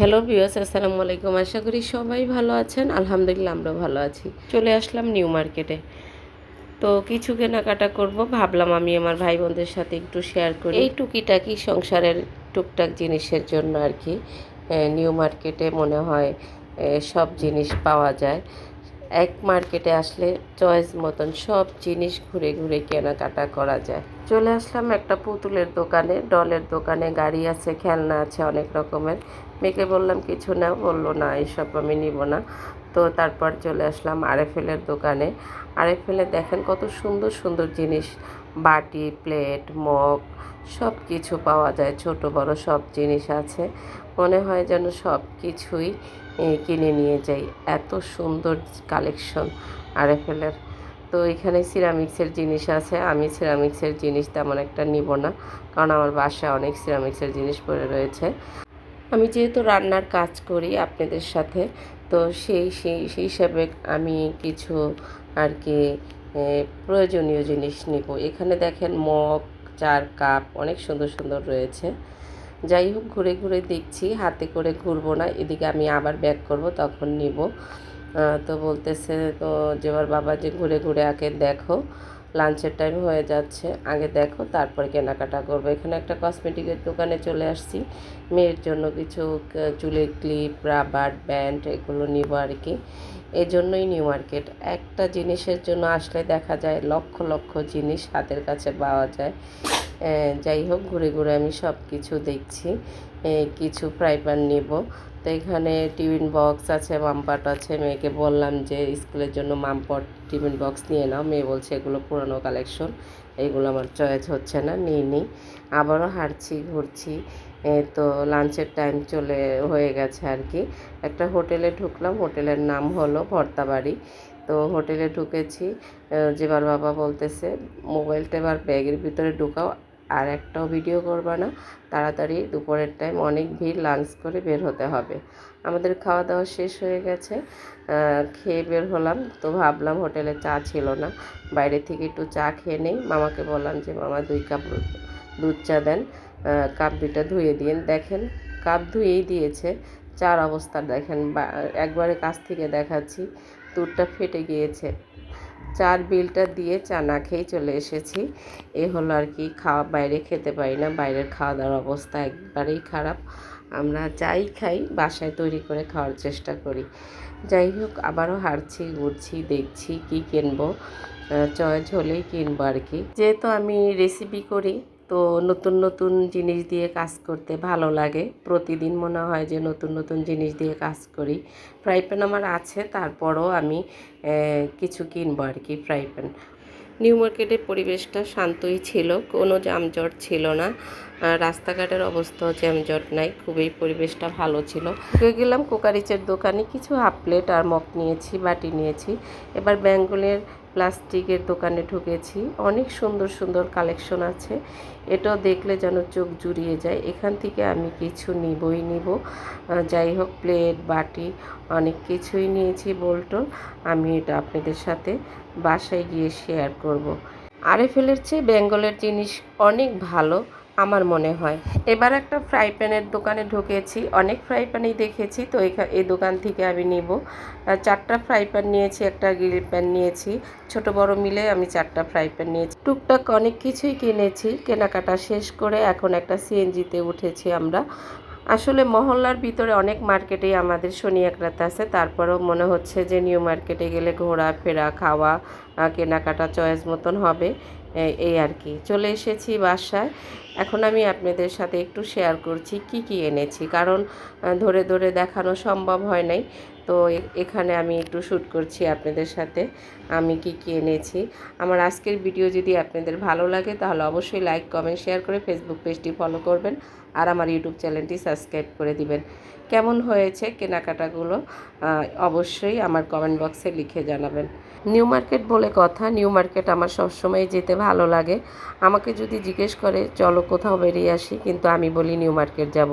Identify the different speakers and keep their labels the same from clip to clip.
Speaker 1: Hello বিয়স আসসালামু আলাইকুম। আশা করি সবাই ভালো আছেন। আলহামদুলিল্লাহ আমরা ভালো আছি। চলে আসলাম নিউ মার্কেটে। তো কিছু কেনাকাটা করব। ভাবলাম আমি আমার ভাই বোনদের সাথে একটু শেয়ার করি। এই টুকিটাকি সংসারের টুকটাক জিনিসের জন্য আর কি নিউ মার্কেটে মনে হয় সব জিনিস পাওয়া যায়। এক মার্কেটে আসলে চয়েস মতন সব জিনিস ঘুরে ঘুরে কেনাকাটা করা যায়। চলে আসলাম একটা পুতুলের দোকানে, ডলের দোকানে, গাড়ি আছে, খেলনা আছে অনেক রকমের। মেয়েকে বললাম, কিছু না বলল, না এইসব আমি নিব না। তো তারপর চলে আসলাম আরএফএলের দোকানে। আরএফএলে দেখেন কত সুন্দর সুন্দর জিনিস। বাটি, প্লেট, মগ সব কিছু পাওয়া যায়। ছোট, বড় সব জিনিস আছে। মনে হয় যেন সব কিছুই কিনে নিয়ে যাই। এত সুন্দর কালেকশন আর আরএফএলের। তো এখানে সিরামিক্সের জিনিস আছে। আমি সিরামিক্সের জিনিস তেমন একটা নিব না, কারণ আমার বাসায় অনেক সিরামিক্সের জিনিস পড়ে রয়েছে। আমি যেহেতু রান্নার কাজ করি আপনাদের সাথে, তো সেই সেই সেই হিসাবে আমি কিছু আর কি প্রয়োজনীয় জিনিস নিব। এখানে দেখেন মগ, চার কাপ অনেক সুন্দর সুন্দর রয়েছে। যাই হোক, ঘুরে ঘুরে দেখছি, হাতে করে ঘুরবো না, এদিকে আমি আবার ব্যাক করব, তখন নিব। তো বলতেছে, তো যেবার বাবা যে ঘুরে ঘুরে আগে দেখো লাঞ্চের টাইম হয়ে যাচ্ছে, আগে দেখো, তারপরে কেনাকাটা করব। এখানে একটা কসমেটিকের দোকানে চলে আসছি, মেয়ের জন্য কিছু চুলের ক্লিপ রাবার ব্যান্ড এগুলো নিব আর কি। এই জন্যই নিউ মার্কেট একটা জিনিসের জন্য আসলে দেখা যায়, লক্ষ লক্ষ জিনিস হাতের কাছে পাওয়া যায়। যাই হোক, ঘুরে ঘুরে আমি সব কিছু দেখছি কিছু ফ্রাই প্যান নিব। তো এখানে টিফিন বক্স আছে, মামপাট আছে। মেয়েকে বললাম যে, স্কুলের জন্য মামপট টিফিন বক্স নিয়ে নাও। মেয়ে বলছে, এগুলো পুরনো কালেকশন। এগুলো আমার চয়েস হচ্ছে না নিই নি। আবারও হাঁটছি, ঘুরছি। তো লাঞ্চের টাইম চলে হয়ে গেছে আর কি। একটা হোটেলে ঢুকলাম। হোটেলের নাম হলো ভর্তাবাড়ি। তো হোটেলে ঢুকেছি। যেবার বাবা বলতেছে, মোবাইলটা এবার ব্যাগের ভিতরে ঢুকাও। আর একটাও ভিডিও করবা না। তাড়াতাড়ি দুপুরের টাইম অনেক ভিড় লাঞ্চ করে বের হতে হবে। আমাদের খাওয়া দাওয়া শেষ হয়ে গেছে। খেয়ে বের হলাম। তো ভাবলাম হোটেলে চা ছিল না। বাইরে থেকে একটু চা খেয়ে নেই। মামাকে বললাম যে, মামা, দুই কাপ দুধ চা দেন। কাপ দুইটা ধুয়ে দিন। দেখেন, কাপ ধুয়েই দিয়েছে। চার অবস্থা দেখেন। একবারে কাছ থেকে দেখাচ্ছি। দুধটা ফেটে গিয়েছে। চার বিলটা দিয়ে চানা খেয়েই চলে এসেছি। এ হলো আর কি, খাওয়া, বাইরে খেতে পারি না, বাইরের খাওয়া দাওয়ার অবস্থা একবারেই খারাপ। আমরা যাই খাই, বাসায় তৈরি করে খাওয়ার চেষ্টা করি। যাই হোক, আবারও হাঁটছি, ঘুরছি, দেখছি কি কিনবো। চয়েস হলেই কিনবো আর কি। যেহেতু আমি রেসিপি করি তো নতুন নতুন জিনিস দিয়ে কাজ করতে ভালো লাগে। প্রতিদিন মনে হয় যে নতুন নতুন জিনিস দিয়ে কাজ করি। ফ্রাই প্যান আমার আছে, তারপরও আমি কিছু কিনবো আর কি ফ্রাই প্যান। নিউ মার্কেটের পরিবেশটা শান্তই ছিল, কোনো যানজট ছিল না। রাস্তাঘাটের অবস্থাও যানজট নাই, খুবই পরিবেশটা ভালো ছিল। গেলাম কোকারিচের দোকানে, কিছু হাফ প্লেট আর মগ নিয়েছি, বাটি নিয়েছি। এবার বেঙ্গলের প্লাস্টিকের দোকানে ঢুকেছি। অনেক সুন্দর সুন্দর কালেকশন আছে। এটাও দেখলে যেন চোখ জুড়িয়ে যায়। এখান থেকে আমি কিছু নিবই নিব। যাই হোক, প্লেট, বাটি অনেক কিছুই নিয়েছি বোল্টন আমি এটা আপনাদের সাথে বাসায় গিয়ে শেয়ার করব। আরএফএলের চেয়ে বেঙ্গলের জিনিস অনেক ভালো। আমার মনে হয়। এবার একটা ফ্রাই প্যানের দোকানে ঢুকেছি। অনেক ফ্রাই প্যানই দেখেছি, তো এই দোকান থেকে আমি নিব। চারটা ফ্রাই প্যান নিয়েছি, একটা গ্রিল প্যান নিয়েছি। ছোট বড় মিলে আমি চারটা ফ্রাই প্যান নিয়েছি। টুকটাক অনেক কিছুই কিনেছি, কেনাকাটা শেষ করে এখন একটা সিএনজিতে উঠেছি আমরা। আসলে মহল্লার ভিতরে অনেক মার্কেটেই আমাদের শনি একরাত আছে, তারপরেও মনে হচ্ছে যে নিউ মার্কেটে গেলে ঘোরা ফেরা খাওয়া কেনাকাটা চয়েস মতন হবে। এই আর কি। চলে এসেছি বাসায়। এখন আমি আপনাদের সাথে একটু শেয়ার করছি কি কি এনেছি। কারণ ধরে ধরে দেখানো সম্ভব হয় নাই। তো এখানে আমি একটু শ্যুট করছি আপনাদের সাথে আমি কি কি এনেছি। আমার আজকের ভিডিও যদি আপনাদের ভালো লাগে, তাহলে অবশ্যই লাইক কমেন্ট শেয়ার করে ফেসবুক পেজটি ফলো করবেন। আর আমার ইউটিউব চ্যানেলটি সাবস্ক্রাইব করে দিবেন। কেমন হয়েছে কেনাকাটাগুলো অবশ্যই আমার কমেন্ট বক্সে লিখে জানাবেন। নিউ মার্কেট বলে কথা, নিউ মার্কেট আমার সবসময় যেতে ভালো লাগে। আমাকে যদি জিজ্ঞেস করে, চলো কোথাও বেরিয়ে আসি? কিন্তু আমি বলি, নিউ মার্কেট যাব।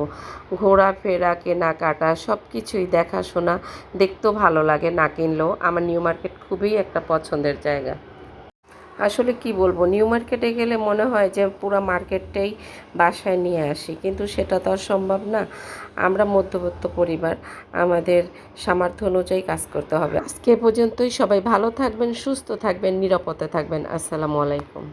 Speaker 1: ঘোরাফেরা কেনাকাটা সব কিছুই দেখাশোনা, দেখতেও ভালো লাগে, না কিনলেও। আমার নিউ মার্কেট খুবই একটা পছন্দের জায়গা। আসলে কি বলব নিউ মার্কেটে গেলে মনে হয় যে পুরো মার্কেটটাই বাসায় নিয়ে আসি। কিন্তু সেটা তো আর সম্ভব না। আমরা মধ্যবর্ত পরিবার, আমাদের সামর্থ্য অনুযায়ী কাজ করতে হবে। আজকে পর্যন্তই। সবাই ভালো থাকবেন, সুস্থ থাকবেন, নিরাপদে থাকবেন। আসসালামু আলাইকুম।